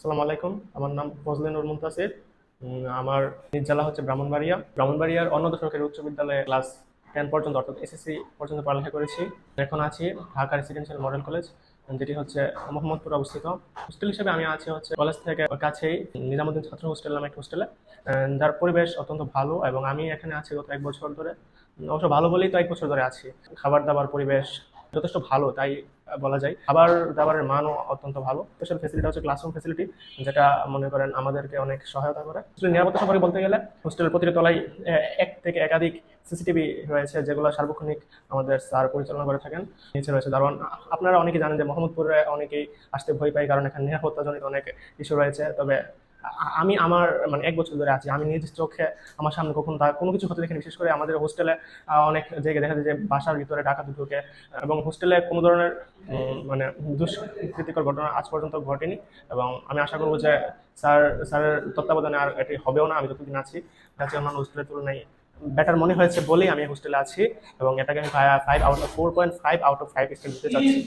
আসসালামু আলাইকুম। আমার নাম ফজলে নুর মুন্তাসির। আমার জেলা হচ্ছে ব্রাহ্মণবাড়িয়া। ব্রাহ্মণবাড়িয়ার অন্যদ সরকারি উচ্চ বিদ্যালয়ে ক্লাস টেন পর্যন্ত, অর্থাৎ এসএসসি পর্যন্ত পড়ালেখা করেছি। এখন আছি ঢাকা রেসিডেন্সিয়াল মডেল কলেজ যেটি হচ্ছে মোহাম্মদপুর অবস্থিত। হোস্টেল হিসেবে আমি আছি হচ্ছে কলেজ থেকে কাছেই, নিজামুদ্দিন ছাত্র হোস্টেল নামে একটা হোস্টেলে যার পরিবেশ অত্যন্ত ভালো এবং আমি এখানে আছি গত এক বছর ধরে। অবশ্য ভালো বলেই তো এক বছর ধরে আছি। খাবার দাবার পরিবেশ যথেষ্ট ভালো, তাই বলা যায়। খাবার দাবারের মানও অত্যন্ত ভালো। স্পেশাল ফেসিলিটি হচ্ছে ক্লাসরুম ফেসিলিটি যেটা মনে করেন আমাদেরকে অনেক সহায়তা করে। নিরাপত্তা সম্পর্কে বলতে গেলে হোস্টেলের প্রতিটি তলায় এক থেকে একাধিক সিসিটিভি রয়েছে, যেগুলো সার্বক্ষণিক আমাদের স্যার পরিচালনা করে থাকেন। নিচে রয়েছে কারণ আপনারা অনেকেই জানেন যে মোহাম্মদপুরে অনেকেই আসতে ভয় পায়, কারণ এখানে নিরাপত্তাজনিত অনেক ইস্যু রয়েছে। তবে আমি আমার মানে এক বছর ধরে আছি। আমি নিজ চোখে আমার সামনে কখনো তা, কোনো কিছু হতে দেখিনি। বিশেষ করে আমাদের হোস্টেলে অনেক জায়গায় দেখা যায় যে বাসার ভিতরে ডাকা ঢুকে এবং হোস্টেলে কোনো ধরনের মানে দুষ্কৃতিকর ঘটনা আজ পর্যন্ত ঘটেনি। এবং আমি আশা করব যে স্যার, স্যারের তত্ত্বাবধানে আর এটি হবেও না। আমি যতদিন আছি কাছে অন্যান্য হোস্টেলের তুলনায়। বেটার মনে হয়েছে বলেই আমি হোস্টেলে আছি, এবং এটাকে আমি five out of four point five out of five star দিতে চাচ্ছি।